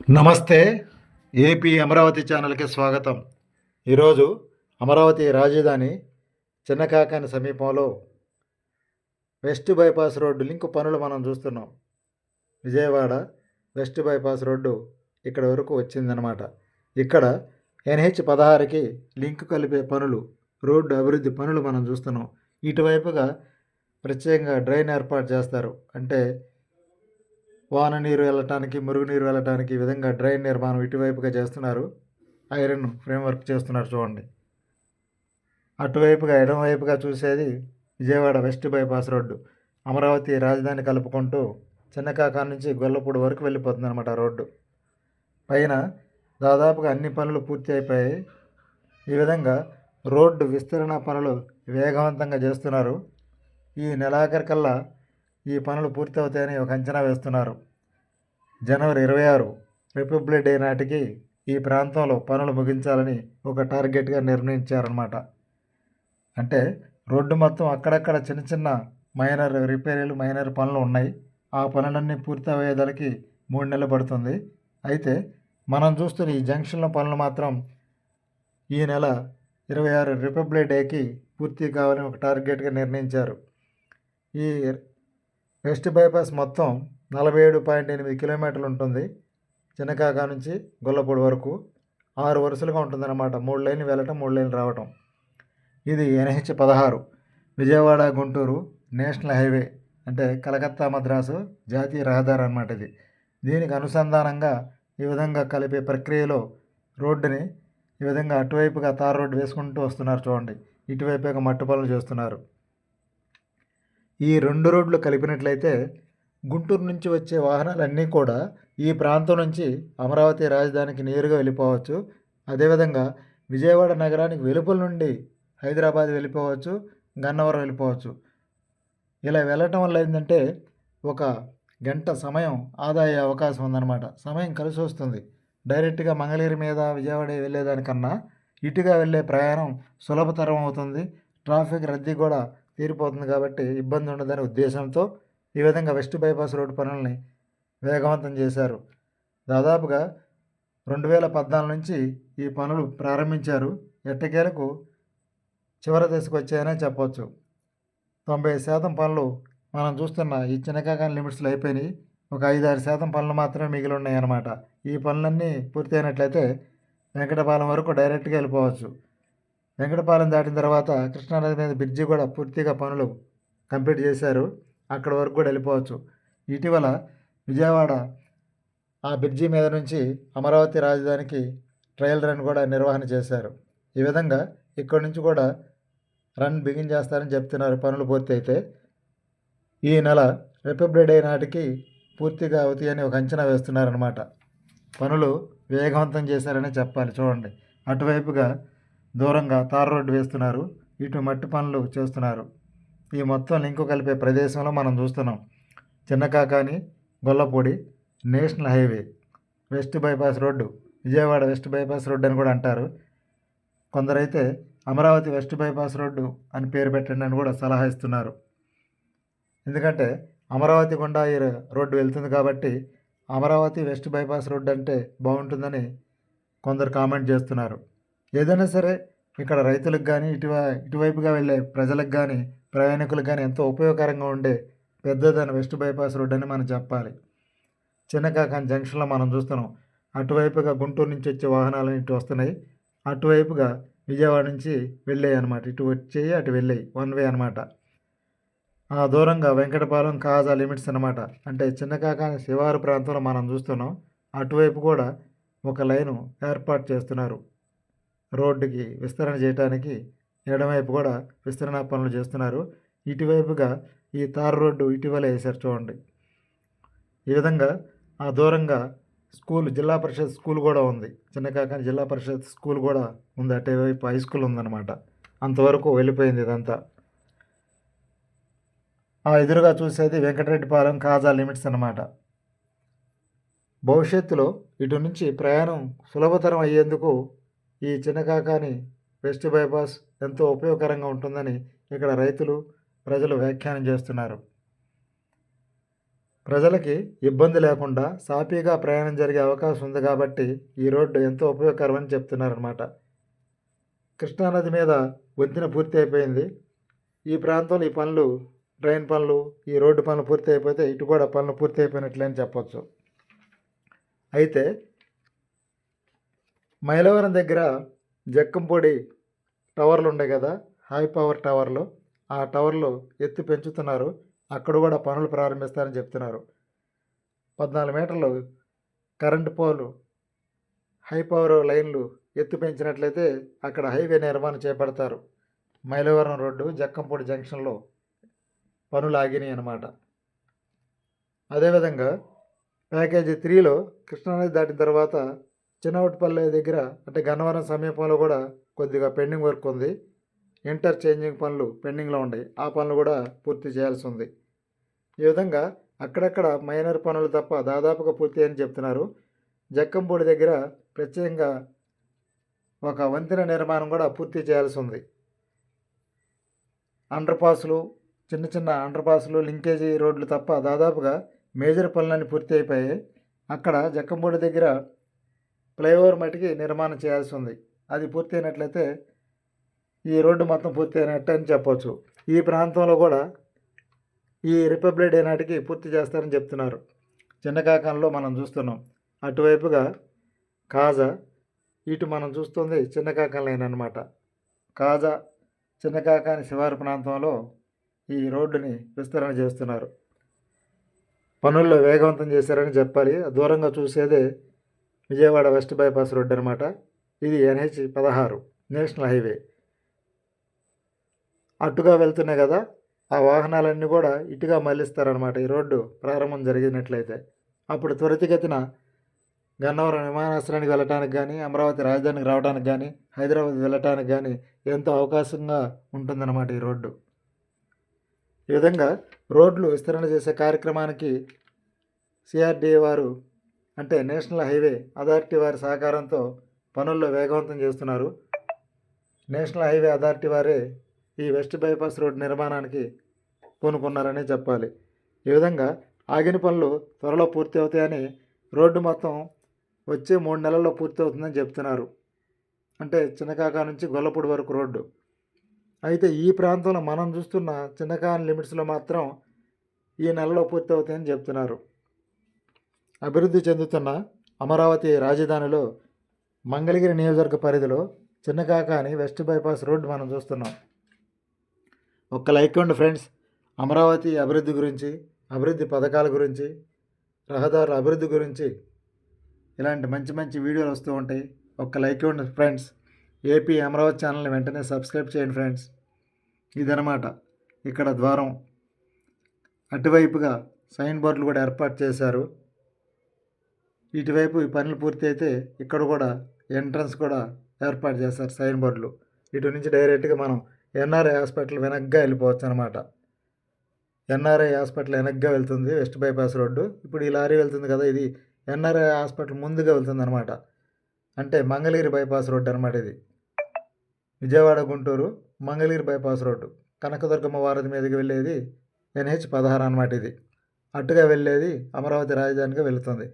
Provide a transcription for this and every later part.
నమస్తే ఏపీ అమరావతి ఛానల్కి స్వాగతం. ఈరోజు అమరావతి రాజధాని చిన్నకాకాని సమీపంలో వెస్ట్ బైపాస్ రోడ్డు లింక్ పనులు మనం చూస్తున్నాం. విజయవాడ వెస్ట్ బైపాస్ రోడ్డు ఇక్కడ వరకు వచ్చిందనమాట ఇక్కడ ఎన్హెచ్ పదహారుకి లింక్ కలిపే పనులు రోడ్డు అభివృద్ధి పనులు మనం చూస్తున్నాం. ఇటువైపుగా ప్రత్యేకంగా డ్రైన్ ఏర్పాటు చేస్తారు. అంటే వాన నీరు వెళ్ళటానికి మురుగునీరు వెళ్ళటానికి ఈ విధంగా డ్రైన్ నిర్మాణం ఇటువైపుగా చేస్తున్నారు. ఐరన్ ఫ్రేమ్వర్క్ చేస్తున్నారు చూడండి. అటువైపుగా ఎడమవైపుగా చూసేది Vijayawada west bypass road. Amaravati రాజధాని కలుపుకుంటూ చిన్నకాకా నుంచి గొల్లపూడి వరకు వెళ్ళిపోతుంది అనమాట రోడ్డు. పైన దాదాపుగా అన్ని పనులు పూర్తి అయిపోయాయి ఈ విధంగా రోడ్డు విస్తరణ పనులు వేగవంతంగా చేస్తున్నారు. ఈ నెలాఖరికల్లా ఈ పనులు పూర్తవుతాయని ఒక అంచనా వేస్తున్నారు. జనవరి ఇరవై ఆరు రిపబ్లిక్ డే నాటికి ఈ ప్రాంతంలో పనులు ముగించాలని ఒక టార్గెట్గా నిర్ణయించారన్నమాట. అంటే రోడ్డు మొత్తం అక్కడక్కడ చిన్న చిన్న మైనర్ రిపేరీలు మైనర్ పనులు ఉన్నాయి. ఆ పనులన్నీ పూర్తి అయ్యేదానికి మూడు నెలలు పడుతుంది. అయితే మనం చూస్తున్న ఈ జంక్షన్లో పనులు మాత్రం ఈ నెల ఇరవై ఆరు రిపబ్లిక్ డేకి పూర్తి కావాలని ఒక టార్గెట్గా నిర్ణయించారు. ఈ వెస్ట్ బైపాస్ మొత్తం నలభై ఏడు పాయింట్ ఎనిమిది కిలోమీటర్లు ఉంటుంది చిన్నకాకా నుంచి గొల్లపూడి వరకు ఆరు వరుసలుగా ఉంటుందన్నమాట. మూడు లైన్లు వెళ్ళటం మూడు లైన్లు రావటం. ఇది ఎన్హెచ్ పదహారు. విజయవాడ గుంటూరు నేషనల్ హైవే అంటే కలకత్తా మద్రాసు జాతీయ రహదారి అన్నమాట ఇది. దీనికి అనుసంధానంగా ఈ విధంగా కలిపే ప్రక్రియలో రోడ్డుని ఈ విధంగా అటువైపుగా తార్ రోడ్డు వేసుకుంటూ వస్తున్నారు చూడండి. ఇటువైపుగా మట్టు పనులు చేస్తున్నారు. ఈ రెండు రోడ్లు కలిపినట్లయితే గుంటూరు నుంచి వచ్చే వాహనాలన్నీ కూడా ఈ ప్రాంతం నుంచి అమరావతి రాజధానికి నేరుగా వెళ్ళిపోవచ్చు. అదేవిధంగా విజయవాడ నగరానికి వెలుపల నుండి హైదరాబాద్ వెళ్ళిపోవచ్చు గన్నవరం వెళ్ళిపోవచ్చు. ఇలా వెళ్ళటం వల్ల ఏంటంటే ఒక గంట సమయం ఆదా అయ్యే అవకాశం ఉందన్నమాట. సమయం కలిసి వస్తుంది. డైరెక్ట్గా మంగళగిరి మీద విజయవాడ వెళ్ళేదానికన్నా ఇటుగా వెళ్ళే ప్రయాణం సులభతరం అవుతుంది. ట్రాఫిక్ రద్దీ కూడా తీరిపోతుంది కాబట్టి ఇబ్బంది ఉండదనే ఉద్దేశంతో ఈ విధంగా వెస్ట్ బైపాస్ రోడ్డు పనుల్ని వేగవంతం చేశారు. దాదాపుగా రెండు వేల పద్నాలుగు నుంచి ఈ పనులు ప్రారంభించారు. ఎట్టకేలకు చివరి దశకు వచ్చాయనే చెప్పవచ్చు తొంభై శాతం పనులు మనం చూస్తున్న ఈ చిన్నకాకాని లిమిట్స్లో అయిపోయినాయి. ఒక ఐదారు శాతం పనులు మాత్రమే మిగిలి ఉన్నాయి అన్నమాట ఈ పనులన్నీ పూర్తయినట్లయితే వెంకటపాలెం వరకు డైరెక్ట్గా వెళ్ళిపోవచ్చు. వెంకటపాలెం దాటిన తర్వాత కృష్ణానది మీద బ్రిడ్జి కూడా పూర్తిగా పనులు కంప్లీట్ చేశారు. అక్కడ వరకు కూడా వెళ్ళిపోవచ్చు. ఇటీవల విజయవాడ ఆ బ్రిడ్జి మీద నుంచి అమరావతి రాజధానికి ట్రయల్ రన్ కూడా నిర్వహణ చేశారు. ఈ విధంగా ఇక్కడి నుంచి కూడా రన్ బిగిన్ చేస్తారని చెప్తున్నారు పనులు పూర్తి అయితే ఈ నెల రిపబ్లిక్ డే నాటికి పూర్తిగా అవుతాయని ఒక అంచనా వేస్తున్నారనమాట పనులు వేగవంతం చేశారని చెప్పాలి. చూడండి. అటువైపుగా దూరంగా తార్ రోడ్డు వేస్తున్నారు. ఇటు మట్టి పనులు చేస్తున్నారు. ఈ మొత్తం లింకు కలిపే ప్రదేశంలో మనం చూస్తున్నాం. Chinakakani Gollapudi national highway west bypass road Vijayawada west bypass road అని కూడా అంటారు. కొందరైతే అమరావతి వెస్ట్ బైపాస్ రోడ్డు అని పేరు పెట్టండి అని కూడా సలహా ఇస్తున్నారు. ఎందుకంటే అమరావతి గుండా ఈ రోడ్డు వెళ్తుంది కాబట్టి అమరావతి వెస్ట్ బైపాస్ రోడ్డు అంటే బాగుంటుందని కొందరు కామెంట్ చేస్తున్నారు. ఏదైనా సరే ఇక్కడ రైతులకు కానీ ఇటువ ఇటువైపుగా వెళ్ళే ప్రజలకు కానీ ప్రయాణికులకు కానీ ఎంతో ఉపయోగకరంగా ఉండే పెద్దదైన వెస్ట్ బైపాస్ రోడ్ అని మనం చెప్పాలి. చిన్నకాకాని జంక్షన్లో మనం చూస్తున్నాం. అటువైపుగా గుంటూరు నుంచి వచ్చే వాహనాలు ఇటు వస్తున్నాయి. అటువైపుగా విజయవాడ నుంచి వెళ్ళాయి అనమాట ఇటు వచ్చేయి అటు వెళ్ళాయి. వన్ వే అనమాట ఆ దూరంగా వెంకటపాలెం కాజా లిమిట్స్ అనమాట అంటే చిన్నకాకాని శివారు ప్రాంతంలో మనం చూస్తున్నాం. అటువైపు కూడా ఒక లైను ఏర్పాటు చేస్తున్నారు. రోడ్డుకి విస్తరణ చేయడానికి ఎడమవైపు కూడా విస్తరణ పనులు చేస్తున్నారు. ఇటువైపుగా ఈ తార్ రోడ్డు ఇటీవల వేశారు చూడండి. ఈ విధంగా ఆ దూరంగా స్కూల్ జిల్లా పరిషత్ స్కూల్ కూడా ఉంది. చిన్నకాకాని జిల్లా పరిషత్ స్కూల్ కూడా ఉంది. అటువైపు హై స్కూల్ ఉందన్నమాట. అంతవరకు వెళ్ళిపోయింది ఇదంతా. ఆ ఎదురుగా చూసేది వెంకటరెడ్డిపాలెం కాజా లిమిట్స్ అన్నమాట. భవిష్యత్తులో ఇటు నుంచి ప్రయాణం సులభతరం అయ్యేందుకు ఈ చిన్నకాకాని వెస్ట్ బైపాస్ ఎంతో ఉపయోగకరంగా ఉంటుందని ఇక్కడ రైతులు ప్రజలు వ్యాఖ్యానం చేస్తున్నారు. ప్రజలకి ఇబ్బంది లేకుండా సాఫీగా ప్రయాణం జరిగే అవకాశం ఉంది కాబట్టి ఈ రోడ్డు ఎంతో ఉపయోగకరమని చెప్తున్నారన్నమాట. కృష్ణానది మీద వంతెన పూర్తి అయిపోయింది. ఈ ప్రాంతంలో ఈ పనులు డ్రైన్ పనులు ఈ రోడ్డు పనులు పూర్తి అయిపోతే ఇటు కూడా పనులు పూర్తి అయిపోయినట్లే అని చెప్పొచ్చు. అయితే మైలవరం దగ్గర జక్కంపొడి టవర్లు ఉన్నాయి కదా? హై పవర్ టవర్లు ఆ టవర్లు ఎత్తు పెంచుతున్నారు. అక్కడ కూడా పనులు ప్రారంభిస్తారని చెప్తున్నారు. పద్నాలుగు మీటర్లు కరెంటు పోలు హై పవర్ లైన్లు ఎత్తు పెంచినట్లయితే అక్కడ హైవే నిర్మాణం చేపడతారు. మైలవరం రోడ్డు జక్కంపూడి జంక్షన్లో పనులు ఆగినాయి అన్నమాట. అదేవిధంగా ప్యాకేజీ త్రీలో కృష్ణానది దాటిన తర్వాత చిన్నవటిపల్లె దగ్గర అంటే గన్నవరం సమీపంలో కూడా కొద్దిగా పెండింగ్ వర్క్ ఉంది. ఇంటర్ చేంజింగ్ పనులు పెండింగ్లో ఉన్నాయి. ఆ పనులు కూడా పూర్తి చేయాల్సి ఉంది. ఈ విధంగా అక్కడక్కడ మైనర్ పనులు తప్ప దాదాపుగా పూర్తి అని చెప్తున్నారు. జక్కంపూడి దగ్గర ప్రత్యేకంగా ఒక వంతెన నిర్మాణం కూడా పూర్తి చేయాల్సి ఉంది. అండర్ పాస్లు చిన్న చిన్న అండర్ పాస్లు లింకేజీ రోడ్లు తప్ప దాదాపుగా మేజర్ పనులన్నీ పూర్తి అయిపోయాయి. అక్కడ జక్కంపూడి దగ్గర ఫ్లైఓవర్ మట్టికి నిర్మాణం చేయాల్సి ఉంది. అది పూర్తి అయినట్లయితే ఈ రోడ్డు మొత్తం పూర్తి అయినట్టు అని చెప్పవచ్చు ఈ ప్రాంతంలో కూడా ఈ రిపబ్లిక్ డే నాటికి పూర్తి చేస్తారని చెప్తున్నారు. చిన్నకాకంలో మనం చూస్తున్నాం. అటువైపుగా కాజా ఇటు మనం చూస్తుంది చిన్నకాకం లైన్ అనమాట కాజా చిన్నకాకాని శివారు ప్రాంతంలో ఈ రోడ్డుని విస్తరణ చేస్తున్నారు. పనుల్లో వేగవంతం చేశారని చెప్పాలి. దూరంగా చూసేదే విజయవాడ వెస్ట్ బైపాస్ రోడ్ అనమాట ఇది ఎన్హెచ్ పదహారు నేషనల్ హైవే. అటుగా వెళ్తున్నాయి కదా ఆ వాహనాలన్నీ కూడా ఇటుగా మళ్ళిస్తారనమాట ఈ రోడ్డు ప్రారంభం జరిగినట్లయితే. అప్పుడు త్వరితగతిన గన్నవరం విమానాశ్రయానికి వెళ్ళటానికి కానీ అమరావతి రాజధానికి రావడానికి కానీ హైదరాబాద్ వెళ్ళటానికి కానీ ఎంతో అవకాశంగా ఉంటుందన్నమాట ఈ రోడ్డు. ఈ విధంగా రోడ్లు విస్తరణ చేసే కార్యక్రమానికి సిఆర్డీఏ వారు అంటే నేషనల్ హైవే అథారిటీ వారి సహకారంతో పనుల్లో వేగవంతం చేస్తున్నారు. నేషనల్ హైవే అథారిటీ వారే ఈ వెస్ట్ బైపాస్ రోడ్ నిర్మాణానికి పూనుకున్నారని చెప్పాలి. ఈ విధంగా ఆగిన పనులు త్వరలో పూర్తి అవుతాయని రోడ్డు మొత్తం వచ్చే మూడు నెలల్లో పూర్తి అవుతుందని చెప్తున్నారు. అంటే చిన్నకాక నుంచి గొల్లపూడి వరకు రోడ్డు. అయితే ఈ ప్రాంతంలో మనం చూస్తున్న చిన్నకాని లిమిట్స్లో మాత్రం ఈ నెలలో పూర్తి అవుతాయని చెప్తున్నారు. అభివృద్ధి చెందుతున్న అమరావతి రాజధానిలో మంగళగిరి నియోజకవర్గ పరిధిలో చిన్నకాకాని వెస్ట్ బైపాస్ రోడ్డు మనం చూస్తున్నాం. ఒక్క లైక్ ఉండి ఫ్రెండ్స్. అమరావతి అభివృద్ధి గురించి అభివృద్ధి పథకాల గురించి రహదారుల అభివృద్ధి గురించి ఇలాంటి మంచి మంచి వీడియోలు వస్తూ ఉంటాయి. ఒక్క లైక్ ఇవ్వండి ఫ్రెండ్స్. ఏపీ అమరావతి ఛానల్ని వెంటనే సబ్స్క్రైబ్ చేయండి ఫ్రెండ్స్. ఇదనమాట ఇక్కడ ద్వారం. అటువైపుగా సైన్ బోర్డులు కూడా ఏర్పాటు చేశారు. ఇటువైపు ఈ పనులు పూర్తి అయితే ఇక్కడ కూడా ఎంట్రన్స్ కూడా ఏర్పాటు చేస్తారు సైన్ బోర్డులు. ఇటు నుంచి డైరెక్ట్గా మనం ఎన్ఆర్ఐ హాస్పిటల్ వెనక్గా వెళ్ళిపోవచ్చు అనమాట ఎన్ఆర్ఐ హాస్పిటల్ వెనక్గా వెళ్తుంది వెస్ట్ బైపాస్ రోడ్డు. ఇప్పుడు ఈ లారీ వెళ్తుంది కదా ఇది ఎన్ఆర్ఐ హాస్పిటల్ ముందుగా వెళ్తుంది అనమాట అంటే మంగళగిరి బైపాస్ రోడ్డు అనమాట ఇది. Vijayawada Guntur Mangalagiri bypass road. Kanakadurgamma వారధి మీదకి వెళ్ళేది ఎన్హెచ్ పదహారు అనమాట ఇది. అటుగా వెళ్ళేది అమరావతి రాజధానిగా వెళుతుంది.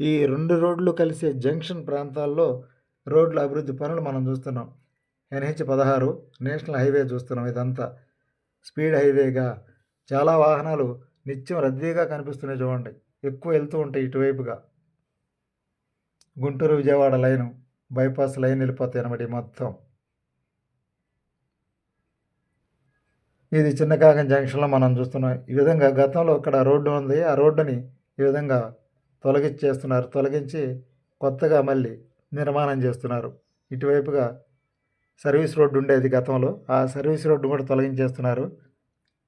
ఈ రెండు రోడ్లు కలిసే జంక్షన్ ప్రాంతాల్లో రోడ్ల అభివృద్ధి పనులు మనం చూస్తున్నాం. ఎన్హెచ్ పదహారు నేషనల్ హైవే చూస్తున్నాం ఇదంతా. స్పీడ్ హైవేగా చాలా వాహనాలు నిత్యం రద్దీగా కనిపిస్తున్నాయి చూడండి. ఎక్కువ వెళ్తూ ఉంటాయి ఇటువైపుగా. Guntur Vijayawada line bypass line వెళ్ళిపోతాయి అనమాట మొత్తం. ఇది చిన్నకాకం జంక్షన్లో మనం చూస్తున్నాం. ఈ విధంగా గతంలో ఇక్కడ రోడ్డు ఉంది. ఆ రోడ్డుని ఈ విధంగా తొలగించేస్తున్నారు తొలగించి కొత్తగా మళ్ళీ నిర్మాణం చేస్తున్నారు. ఇటువైపుగా సర్వీస్ రోడ్డు ఉండేది గతంలో. ఆ సర్వీస్ రోడ్డు కూడా తొలగించేస్తున్నారు.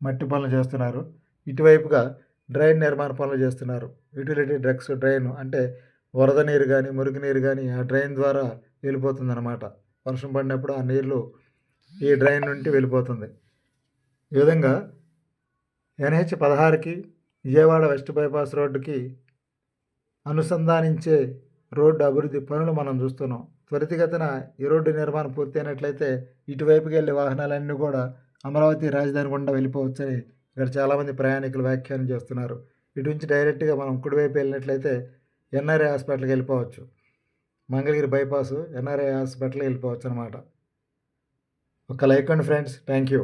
మట్టి పనులు చేస్తున్నారు. ఇటువైపుగా డ్రైన్ నిర్మాణ పనులు చేస్తున్నారు. యూటిలిటీ డ్రగ్స్ డ్రైన్ అంటే వరద నీరు కానీ మురికి నీరు కానీ ఆ డ్రైన్ ద్వారా వెళ్ళిపోతుందన్నమాట. వర్షం పడినప్పుడు ఆ నీళ్ళు ఈ డ్రైన్ నుండి వెళ్ళిపోతుంది. ఈ విధంగా ఎన్హెచ్ పదహారుకి విజయవాడ వెస్ట్ బైపాస్ రోడ్డుకి అనుసంధానించే రోడ్డు అభివృద్ధి పనులు మనం చూస్తున్నాం. త్వరితగతిన ఈ రోడ్డు నిర్మాణం పూర్తయినట్లయితే ఇటువైపుకి వెళ్ళే వాహనాలన్నీ కూడా అమరావతి రాజధాని గుండా వెళ్ళిపోవచ్చని ఇక్కడ చాలామంది ప్రయాణికులు వ్యాఖ్యానం చేస్తున్నారు. ఇటు నుంచి డైరెక్ట్గా మనం కుడివైపు వెళ్ళినట్లయితే ఎన్ఆర్ఐ హాస్పిటల్కి వెళ్ళిపోవచ్చు. మంగళగిరి బైపాస్ ఎన్ఆర్ఐ హాస్పిటల్కి వెళ్ళిపోవచ్చు అనమాట ఒక like and friends thank you